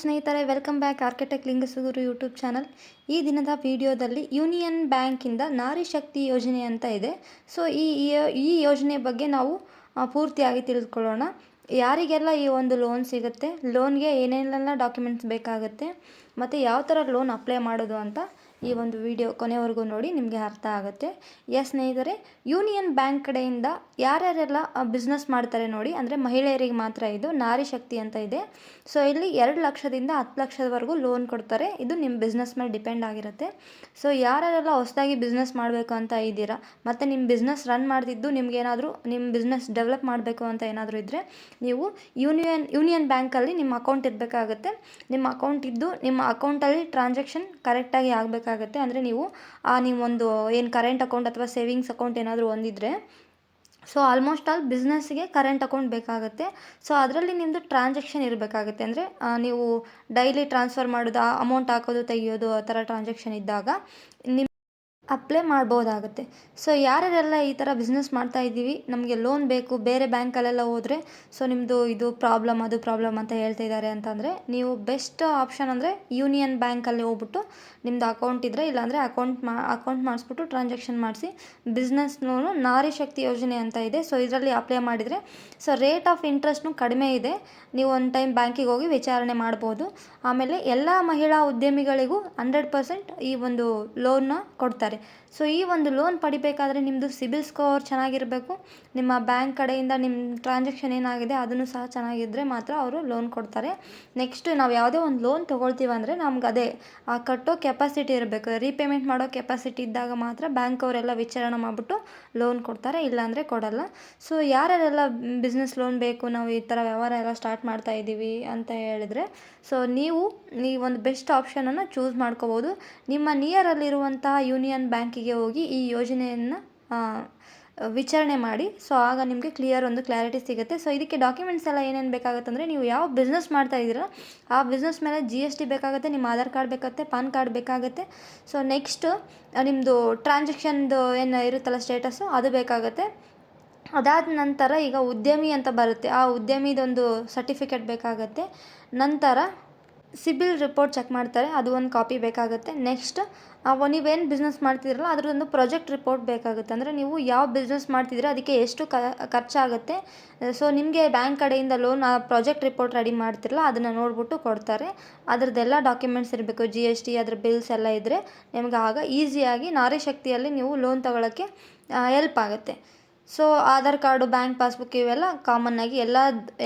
ಸ್ನೇಹಿತರೆ, welcome back architect Lingasuru YouTube channel. ಈ ದಿನದ ವಿಡಿಯೋದಲ್ಲಿ ಯೂನಿಯನ್ ಬ್ಯಾಂಕಿಂದ ನಾರಿ ಶಕ್ತಿ ಯೋಜನೆ ಅಂತ ಇದೆ. ಸೊ, ಈ, ಈ- ಯೋಜನೆ ಬಗ್ಗೆ ನಾವು ಪೂರ್ತಿಯಾಗಿ ತಿಳಿದುಕೊಳ್ಳೋಣ ಯಾರಿಗೆಲ್ಲ ಈ ಒಂದು ಲೋನ್ ಸಿಗುತ್ತೆ, ಲೋನ್ಗೆ ಏನೇನೆಲ್ಲ ಡಾಕ್ಯುಮೆಂಟ್ಸ್ ಬೇಕಾಗುತ್ತೆ, ಮತ್ತು ಯಾವ ಥರ ಲೋನ್ ಅಪ್ಲೈ ಮಾಡೋದು ಅಂತ ಈ ಒಂದು ವಿಡಿಯೋ ಕೊನೆವರೆಗೂ ನೋಡಿ, ನಿಮಗೆ ಅರ್ಥ ಆಗುತ್ತೆ. ಎಸ್ ಸ್ನೇಹಿತರೆ, ಯೂನಿಯನ್ ಬ್ಯಾಂಕ್ ಕಡೆಯಿಂದ ಯಾರ್ಯಾರೆಲ್ಲ ಬಿಸ್ನೆಸ್ ಮಾಡ್ತಾರೆ ನೋಡಿ, ಅಂದರೆ ಮಹಿಳೆಯರಿಗೆ ಮಾತ್ರ ಇದು ನಾರಿ ಶಕ್ತಿ ಅಂತ ಇದೆ. ಸೊ ಇಲ್ಲಿ ಎರಡು ಲಕ್ಷದಿಂದ ಹತ್ತು ಲಕ್ಷದವರೆಗೂ ಲೋನ್ ಕೊಡ್ತಾರೆ. ಇದು ನಿಮ್ಮ ಬಿಸ್ನೆಸ್ ಮೇಲೆ ಡಿಪೆಂಡ್ ಆಗಿರುತ್ತೆ. ಸೊ ಯಾರ್ಯಾರೆಲ್ಲ ಹೊಸದಾಗಿ ಬಿಸ್ನೆಸ್ ಮಾಡಬೇಕು ಅಂತ ಇದ್ದೀರಾ, ಮತ್ತು ನಿಮ್ಮ ಬಿಸ್ನೆಸ್ ರನ್ ಮಾಡ್ತಿದ್ದು ನಿಮ್ಗೇನಾದರೂ ನಿಮ್ಮ ಬಿಸ್ನೆಸ್ ಡೆವಲಪ್ ಮಾಡಬೇಕು ಅಂತ ಏನಾದರೂ ಇದ್ದರೆ ನೀವು ಯೂನಿಯನ್ ಯೂನಿಯನ್ ಬ್ಯಾಂಕಲ್ಲಿ ನಿಮ್ಮ ಅಕೌಂಟ್ ಇರಬೇಕಾಗುತ್ತೆ. ನಿಮ್ಮ ಅಕೌಂಟ್ ಇದ್ದು, ನಿಮ್ಮ ಅಕೌಂಟಲ್ಲಿ ಟ್ರಾನ್ಸಾಕ್ಷನ್ ಕರೆಕ್ಟಾಗಿ ಆಗಬೇಕಾಗತ್ತೆ ಅಂದರೆ ನೀವು, ಆ, ನೀವೊಂದು ಏನು ಕರೆಂಟ್ ಅಕೌಂಟ್ ಅಥವಾ ಸೇವಿಂಗ್ಸ್ ಅಕೌಂಟ್ ಏನಾದರೂ ಹೊಂದಿದ್ರೆ ಸೊ ಆಲ್ಮೋಸ್ಟ್ ಆಲ್ ಬಿಸ್ನೆಸ್ಗೆ ಕರೆಂಟ್ ಅಕೌಂಟ್ ಬೇಕಾಗುತ್ತೆ. ಸೊ ಅದರಲ್ಲಿ ನಿಮ್ಮದು ಟ್ರಾನ್ಸಾಕ್ಷನ್ ಇರಬೇಕಾಗುತ್ತೆ. ಅಂದರೆ ನೀವು ಡೈಲಿ ಟ್ರಾನ್ಸ್ಫರ್ ಮಾಡೋದು ಅಮೌಂಟ್ ಹಾಕೋದು, ತೆಗಿಯೋದು, ಆ ಥರ ಟ್ರಾನ್ಸಾಕ್ಷನ್ ಇದ್ದಾಗ ನಿಮ್ಮ ಅಪ್ಲೈ ಮಾಡ್ಬೋದಾಗುತ್ತೆ. ಸೊ ಯಾರ್ಯಾರೆಲ್ಲ ಈ ಥರ ಬಿಸ್ನೆಸ್ ಮಾಡ್ತಾ ಇದ್ದೀವಿ, ನಮಗೆ ಲೋನ್ ಬೇಕು, ಬೇರೆ ಬ್ಯಾಂಕಲ್ಲೆಲ್ಲ ಹೋದರೆ ಸೊ ನಿಮ್ಮದು ಇದು ಪ್ರಾಬ್ಲಮ್ ಅದು ಪ್ರಾಬ್ಲಮ್ ಅಂತ ಹೇಳ್ತಾ ಇದ್ದಾರೆ ಅಂತಂದರೆ, ನೀವು ಬೆಸ್ಟ್ ಆಪ್ಷನ್ ಅಂದರೆ ಯೂನಿಯನ್ ಬ್ಯಾಂಕಲ್ಲಿ ಹೋಗ್ಬಿಟ್ಟು ನಿಮ್ಮದು ಅಕೌಂಟ್ ಇದ್ದರೆ ಇಲ್ಲಾಂದರೆ ಅಕೌಂಟ್ ಮಾ ಅಕೌಂಟ್ ಮಾಡಿಸ್ಬಿಟ್ಟು ಟ್ರಾನ್ಸಾಕ್ಷನ್ ಮಾಡಿಸಿ ಬಿಸ್ನೆಸ್ ಲೋನು ನಾರಿ ಶಕ್ತಿ ಯೋಜನೆ ಅಂತ ಇದೆ. ಸೊ ಇದರಲ್ಲಿ ಅಪ್ಲೈ ಮಾಡಿದರೆ ಸೊ ರೇಟ್ ಆಫ್ ಇಂಟ್ರೆಸ್ಟ್ನು ಕಡಿಮೆ ಇದೆ. ನೀವು ಒಂದು ಟೈಮ್ ಬ್ಯಾಂಕಿಗೆ ಹೋಗಿ ವಿಚಾರಣೆ ಮಾಡ್ಬೋದು. ಆಮೇಲೆ ಎಲ್ಲ ಮಹಿಳಾ ಉದ್ಯಮಿಗಳಿಗೂ ಹಂಡ್ರೆಡ್ ಪರ್ಸೆಂಟ್ ಈ ಒಂದು ಲೋನ್ನ ಕೊಡ್ತಾರೆ. ಸೊ ಈ ಒಂದು ಲೋನ್ ಪಡಿಬೇಕಾದ್ರೆ ನಿಮ್ಮದು ಸಿಬಿಲ್ ಸ್ಕೋರ್ ಚೆನ್ನಾಗಿರಬೇಕು. ನಿಮ್ಮ ಬ್ಯಾಂಕ್ ಕಡೆಯಿಂದ ನಿಮ್ಮ ಟ್ರಾನ್ಸಾಕ್ಷನ್ ಏನಾಗಿದೆ ಅದನ್ನು ಸಹ ಚೆನ್ನಾಗಿದ್ದರೆ ಮಾತ್ರ ಅವರು ಲೋನ್ ಕೊಡ್ತಾರೆ. ನೆಕ್ಸ್ಟ್ ನಾವು ಯಾವುದೇ ಒಂದು ಲೋನ್ ತೊಗೊಳ್ತೀವಿ ಅಂದರೆ ನಮ್ಗೆ ಅದೇ, ಆ ಕಟ್ಟೋ ಕೆಪಾಸಿಟಿ ಇರಬೇಕು. ರೀಪೇಮೆಂಟ್ ಮಾಡೋ ಕೆಪಾಸಿಟಿ ಇದ್ದಾಗ ಮಾತ್ರ ಬ್ಯಾಂಕ್ ಅವರೆಲ್ಲ ವಿಚಾರಣೆ ಮಾಡಿಬಿಟ್ಟು ಲೋನ್ ಕೊಡ್ತಾರೆ, ಇಲ್ಲಾಂದರೆ ಕೊಡಲ್ಲ. ಸೊ ಯಾರ್ಯಾರೆಲ್ಲ ಬಿಸ್ನೆಸ್ ಲೋನ್ ಬೇಕು, ನಾವು ಈ ಥರ ವ್ಯವಹಾರ ಎಲ್ಲ ಸ್ಟಾರ್ಟ್ ಮಾಡ್ತಾ ಇದ್ದೀವಿ ಅಂತ ಹೇಳಿದರೆ ಸೊ ನೀವು ಈ ಒಂದು ಬೆಸ್ಟ್ ಆಪ್ಷನನ್ನು ಚೂಸ್ ಮಾಡ್ಕೋಬೋದು. ನಿಮ್ಮ ನಿಯರಲ್ಲಿರುವಂತಹ ಯೂನಿಯನ್ ಬ್ಯಾಂಕಿಗೆ ಹೋಗಿ ಈ ಯೋಜನೆಯನ್ನು ವಿಚಾರಣೆ ಮಾಡಿ. ಸೊ, ಆಗ ನಿಮಗೆ ಕ್ಲಿಯರ್ ಒಂದು ಕ್ಲಾರಿಟಿ ಸಿಗುತ್ತೆ. ಸೊ, ಇದಕ್ಕೆ ಡಾಕ್ಯುಮೆಂಟ್ಸ್ ಎಲ್ಲ ಏನೇನು ಬೇಕಾಗುತ್ತೆ ಅಂದರೆ ನೀವು ಯಾವ ಬಿಸ್ನೆಸ್ ಮಾಡ್ತಾ ಇದ್ದೀರಾ ಆ ಬಿಸ್ನೆಸ್ ಮೇಲೆ ಜಿ ಎಸ್ ಟಿ ಬೇಕಾಗುತ್ತೆ, ನಿಮ್ಮ ಆಧಾರ್ ಕಾರ್ಡ್ ಬೇಕಾಗುತ್ತೆ, ಪಾನ್ ಕಾರ್ಡ್ ಬೇಕಾಗುತ್ತೆ. ಸೊ, ನೆಕ್ಸ್ಟು ನಿಮ್ಮದು ಟ್ರಾನ್ಸಾಕ್ಷನ್ದು ಏನು ಇರುತ್ತಲ್ಲ ಸ್ಟೇಟಸ್ಸು, ಅದು ಬೇಕಾಗುತ್ತೆ. ಅದಾದ ನಂತರ ಈಗ ಉದ್ಯಮಿ ಅಂತ ಬರುತ್ತೆ. ಆ ಉದ್ಯಮಿದೊಂದು ಸರ್ಟಿಫಿಕೇಟ್ ಬೇಕಾಗುತ್ತೆ. ನಂತರ ಸಿಬಿಲ್ ರಿಪೋರ್ಟ್ ಚೆಕ್ ಮಾಡ್ತಾರೆ, ಅದು ಒಂದು ಕಾಪಿ ಬೇಕಾಗುತ್ತೆ. ನೆಕ್ಸ್ಟ್ ನೀವೇನು ಬಿಸ್ನೆಸ್ ಮಾಡ್ತಿದ್ರಲ್ಲ ಅದರದೊಂದು ಪ್ರಾಜೆಕ್ಟ್ ರಿಪೋರ್ಟ್ ಬೇಕಾಗುತ್ತೆ. ಅಂದರೆ ನೀವು ಯಾವ ಬಿಸ್ನೆಸ್ ಮಾಡ್ತಿದ್ರೆ ಅದಕ್ಕೆ ಎಷ್ಟು ಕ, ಖರ್ಚಾಗುತ್ತೆ. ಸೊ ನಿಮಗೆ ಬ್ಯಾಂಕ್ ಕಡೆಯಿಂದ ಲೋನ್ ಆ ಪ್ರಾಜೆಕ್ಟ್ ರಿಪೋರ್ಟ್ ರೆಡಿ ಮಾಡ್ತಿರಲ್ಲ, ಅದನ್ನು ನೋಡಿಬಿಟ್ಟು ಕೊಡ್ತಾರೆ. ಅದರದ್ದೆಲ್ಲ ಡಾಕ್ಯುಮೆಂಟ್ಸ್ ಇರಬೇಕು ಜಿ ಎಸ್ ಟಿ ಅದ್ರ ಬಿಲ್ಸ್ ಎಲ್ಲ ಇದ್ದರೆ ನಿಮ್ಗೆ ಆಗ ಈಸಿಯಾಗಿ ನಾರಿ ಶಕ್ತಿಯಲ್ಲಿ ನೀವು ಲೋನ್ ತಗೊಳ್ಳೋಕ್ಕೆ ಹೆಲ್ಪ್ ಆಗುತ್ತೆ. So Aadhaar card bank passbook ಇವೆಲ್ಲ ಕಾಮನ್ ಆಗಿ ಎಲ್ಲ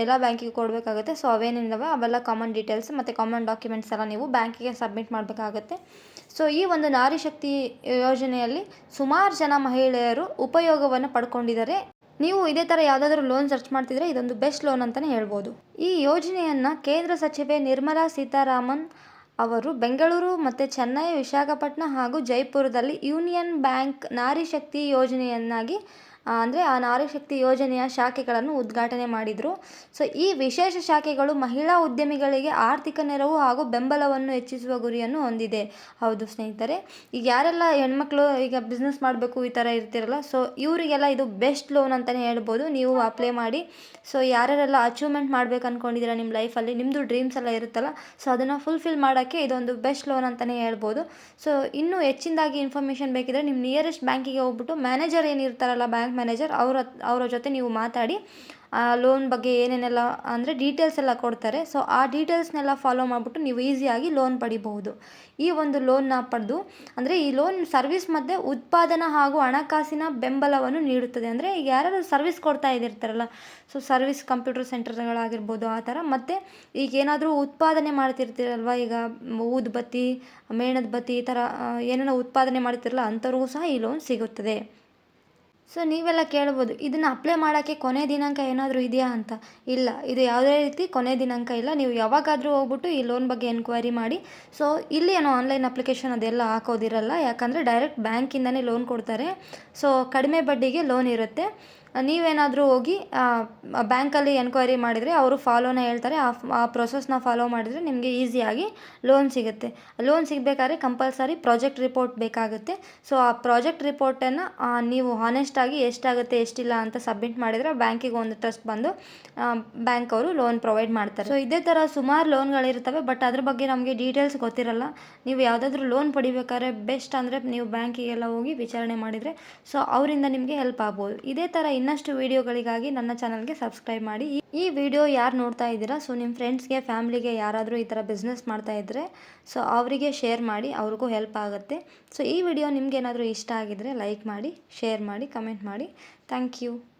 ಎಲ್ಲ ಬ್ಯಾಂಕಿಗೆ ಕೊಡಬೇಕಾಗುತ್ತೆ. ಸೊ ಅವೇನೇನಿದಾವೆ ಅವೆಲ್ಲ ಕಾಮನ್ ಡೀಟೇಲ್ಸ್ ಮತ್ತು ಕಾಮನ್ ಡಾಕ್ಯುಮೆಂಟ್ಸ್ ಎಲ್ಲ ನೀವು ಬ್ಯಾಂಕಿಗೆ ಸಬ್ಮಿಟ್ ಮಾಡಬೇಕಾಗುತ್ತೆ. ಸೊ ಈ ಒಂದು ನಾರಿ ಶಕ್ತಿ ಯೋಜನೆಯಲ್ಲಿ ಸುಮಾರು ಜನ ಮಹಿಳೆಯರು ಉಪಯೋಗವನ್ನು ಪಡ್ಕೊಂಡಿದ್ದಾರೆ. ನೀವು ಇದೇ ಥರ ಯಾವುದಾದ್ರೂ ಲೋನ್ ಸರ್ಚ್ ಮಾಡ್ತಿದ್ರೆ ಇದೊಂದು ಬೆಸ್ಟ್ ಲೋನ್ ಅಂತಲೇ ಹೇಳ್ಬೋದು. ಈ ಯೋಜನೆಯನ್ನು ಕೇಂದ್ರ ಸಚಿವೆ ನಿರ್ಮಲಾ ಸೀತಾರಾಮನ್ ಅವರು ಬೆಂಗಳೂರು ಮತ್ತು ಚೆನ್ನೈ, ವಿಶಾಖಪಟ್ಟಣ ಹಾಗೂ ಜೈಪುರದಲ್ಲಿ ಯೂನಿಯನ್ ಬ್ಯಾಂಕ್ ನಾರಿ ಶಕ್ತಿ ಯೋಜನೆಯನ್ನಾಗಿ ಅಂದರೆ ಆ ನಾರಿ ಶಕ್ತಿ ಯೋಜನೆಯ ಶಾಖೆಗಳನ್ನು ಉದ್ಘಾಟನೆ ಮಾಡಿದರು. ಸೊ ಈ ವಿಶೇಷ ಶಾಖೆಗಳು ಮಹಿಳಾ ಉದ್ಯಮಿಗಳಿಗೆ ಆರ್ಥಿಕ ನೆರವು ಹಾಗೂ ಬೆಂಬಲವನ್ನು ಹೆಚ್ಚಿಸುವ ಗುರಿಯನ್ನು ಹೊಂದಿದೆ. ಹೌದು ಸ್ನೇಹಿತರೆ, ಈಗ ಯಾರೆಲ್ಲ ಹೆಣ್ಮಕ್ಳು ಈಗ ಬಿಸ್ನೆಸ್ ಮಾಡಬೇಕು ಈ ಥರ ಇರ್ತಿರಲ್ಲ ಸೊ ಇವರಿಗೆಲ್ಲ ಇದು ಬೆಸ್ಟ್ ಲೋನ್ ಅಂತಲೇ ಹೇಳ್ಬೋದು. ನೀವು ಅಪ್ಲೈ ಮಾಡಿ ಸೊ ಯಾರ್ಯಾರೆಲ್ಲ ಅಚೀವ್ಮೆಂಟ್ ಮಾಡ್ಬೇಕು ಅಂದ್ಕೊಂಡಿದ್ದೀರಾ ನಿಮ್ಮ ಲೈಫಲ್ಲಿ ನಿಮ್ಮದು ಡ್ರೀಮ್ಸ್ ಎಲ್ಲ ಇರುತ್ತಲ್ಲ ಸೊ ಅದನ್ನು ಫುಲ್ಫಿಲ್ ಮಾಡೋಕ್ಕೆ ಇದೊಂದು ಬೆಸ್ಟ್ ಲೋನ್ ಅಂತಲೇ ಹೇಳ್ಬೋದು. ಸೊ ಇನ್ನೂ ಹೆಚ್ಚಿನದಾಗಿ ಇನ್ಫಾರ್ಮೇಷನ್ ಬೇಕಿದ್ರೆ ನಿಮ್ಮ ನಿಯರೆಸ್ಟ್ ಬ್ಯಾಂಕಿಗೆ ಹೋಗ್ಬಿಟ್ಟು ಮ್ಯಾನೇಜರ್ ಏನಿರ್ತಾರಲ್ಲ ಬ್ಯಾಂಕ್ ಮ್ಯಾನೇಜರ್ ಅವರ ಅವರ ಜೊತೆ ನೀವು ಮಾತಾಡಿ, ಆ ಲೋನ್ ಬಗ್ಗೆ ಏನೇನೆಲ್ಲ ಅಂದರೆ ಡೀಟೇಲ್ಸ್ ಎಲ್ಲ ಕೊಡ್ತಾರೆ. ಸೊ ಆ ಡೀಟೇಲ್ಸ್ನೆಲ್ಲ ಫಾಲೋ ಮಾಡಿಬಿಟ್ಟು ನೀವು ಈಸಿಯಾಗಿ ಲೋನ್ ಪಡಿಬಹುದು. ಈ ಒಂದು ಲೋನ್ನ ಪಡೆದು, ಅಂದರೆ ಈ ಲೋನ್ ಸರ್ವಿಸ್ ಮತ್ತು ಉತ್ಪಾದನಾ ಹಾಗೂ ಹಣಕಾಸಿನ ಬೆಂಬಲವನ್ನು ನೀಡುತ್ತದೆ. ಅಂದರೆ ಈಗ ಯಾರು ಸರ್ವಿಸ್ ಕೊಡ್ತಾ ಇದ್ದಿರ್ತಾರಲ್ಲ ಸೊ ಸರ್ವಿಸ್ ಕಂಪ್ಯೂಟರ್ ಸೆಂಟರ್ಗಳಾಗಿರ್ಬೋದು ಆ ಥರ. ಮತ್ತು ಈಗ ಏನಾದರೂ ಉತ್ಪಾದನೆ ಮಾಡ್ತಿರ್ತೀರಲ್ವ, ಈಗ ಊದುಬತ್ತಿ ಮೇಣದ ಬತ್ತಿ ಈ ಥರ ಏನೇನೋ ಉತ್ಪಾದನೆ ಮಾಡ್ತಿರಲ್ಲ, ಅಂಥವ್ರಿಗೂ ಸಹ ಈ ಲೋನ್ ಸಿಗುತ್ತದೆ. ಸೊ ನೀವೆಲ್ಲ ಕೇಳ್ಬೋದು, ಇದನ್ನು ಅಪ್ಲೈ ಮಾಡೋಕ್ಕೆ ಕೊನೆ ದಿನಾಂಕ ಏನಾದರೂ ಇದೆಯಾ ಅಂತ? ಇಲ್ಲ, ಇದು ಯಾವುದೇ ರೀತಿ ಕೊನೆ ದಿನಾಂಕ ಇಲ್ಲ. ನೀವು ಯಾವಾಗಾದರೂ ಹೋಗ್ಬಿಟ್ಟು ಈ ಲೋನ್ ಬಗ್ಗೆ ಎನ್ಕ್ವೈರಿ ಮಾಡಿ. ಸೊ ಇಲ್ಲಿ ಏನೋ ಆನ್ಲೈನ್ ಅಪ್ಲಿಕೇಶನ್ ಅದೆಲ್ಲ ಹಾಕೋದಿರಲ್ಲ, ಯಾಕಂದರೆ ಡೈರೆಕ್ಟ್ ಬ್ಯಾಂಕಿಂದನೇ ಲೋನ್ ಕೊಡ್ತಾರೆ. ಸೊ ಕಡಿಮೆ ಬಡ್ಡಿಗೆ ಲೋನ್ ಇರುತ್ತೆ. ನೀವೇನಾದರೂ ಹೋಗಿ ಬ್ಯಾಂಕಲ್ಲಿ ಎನ್ಕ್ವೈರಿ ಮಾಡಿದರೆ ಅವರು ಫಾಲೋನ ಹೇಳ್ತಾರೆ, ಆ ಆ ಪ್ರೊಸೆಸ್ನ ಫಾಲೋ ಮಾಡಿದರೆ ನಿಮಗೆ ಈಸಿಯಾಗಿ ಲೋನ್ ಸಿಗುತ್ತೆ. ಲೋನ್ ಸಿಗಬೇಕಾದ್ರೆ ಕಂಪಲ್ಸರಿ ಪ್ರಾಜೆಕ್ಟ್ ರಿಪೋರ್ಟ್ ಬೇಕಾಗುತ್ತೆ. ಸೊ, ಆ ಪ್ರಾಜೆಕ್ಟ್ ರಿಪೋರ್ಟನ್ನು ನೀವು ಹಾನೆಸ್ಟಾಗಿ ಎಷ್ಟಾಗುತ್ತೆ, ಎಷ್ಟಿಲ್ಲ ಅಂತ ಸಬ್ಮಿಟ್ ಮಾಡಿದರೆ ಬ್ಯಾಂಕಿಗೆ ಒಂದು ಟ್ರಸ್ಟ್ ಬಂದು ಬ್ಯಾಂಕ್ ಅವರು ಲೋನ್ ಪ್ರೊವೈಡ್ ಮಾಡ್ತಾರೆ. ಸೊ, ಇದೇ ಥರ ಸುಮಾರು ಲೋನ್ಗಳಿರ್ತವೆ, ಬಟ್ ಅದ್ರ ಬಗ್ಗೆ ನಮಗೆ ಡೀಟೇಲ್ಸ್ ಗೊತ್ತಿರಲ್ಲ. ನೀವು ಯಾವುದಾದ್ರೂ ಲೋನ್ ಪಡಿಬೇಕಾದ್ರೆ ಬೆಸ್ಟ್ ಅಂದರೆ ನೀವು ಬ್ಯಾಂಕಿಗೆಲ್ಲ ಹೋಗಿ ವಿಚಾರಣೆ ಮಾಡಿದರೆ, ಸೊ, ಅವರಿಂದ ನಿಮಗೆ ಹೆಲ್ಪ್ ಆಗ್ಬೋದು. ಇದೇ ಥರ ಇನ್ನಷ್ಟು ವಿಡಿಯೋಗಳಿಗಾಗಿ ನನ್ನ ಚಾನಲ್ಗೆ ಸಬ್ಸ್ಕ್ರೈಬ್ ಮಾಡಿ. ಈ- ವಿಡಿಯೋ ಯಾರು ನೋಡ್ತಾ ಇದ್ದೀರಾ? ಸೊ ನಿಮ್ಮ ಫ್ರೆಂಡ್ಸ್ಗೆ ಫ್ಯಾಮಿಲಿಗೆ ಯಾರಾದರೂ ಈ ಥರ ಬಿಸ್ನೆಸ್ ಮಾಡ್ತಾ ಇದ್ದರೆ ಸೊ ಅವರಿಗೆ ಶೇರ್ ಮಾಡಿ, ಅವ್ರಿಗೂ ಹೆಲ್ಪ್ ಆಗುತ್ತೆ. ಸೊ ಈ ವಿಡಿಯೋ ನಿಮಗೇನಾದರೂ ಇಷ್ಟ ಆಗಿದರೆ ಲೈಕ್ ಮಾಡಿ ಶೇರ್ ಮಾಡಿ ಕಮೆಂಟ್ ಮಾಡಿ. Thank you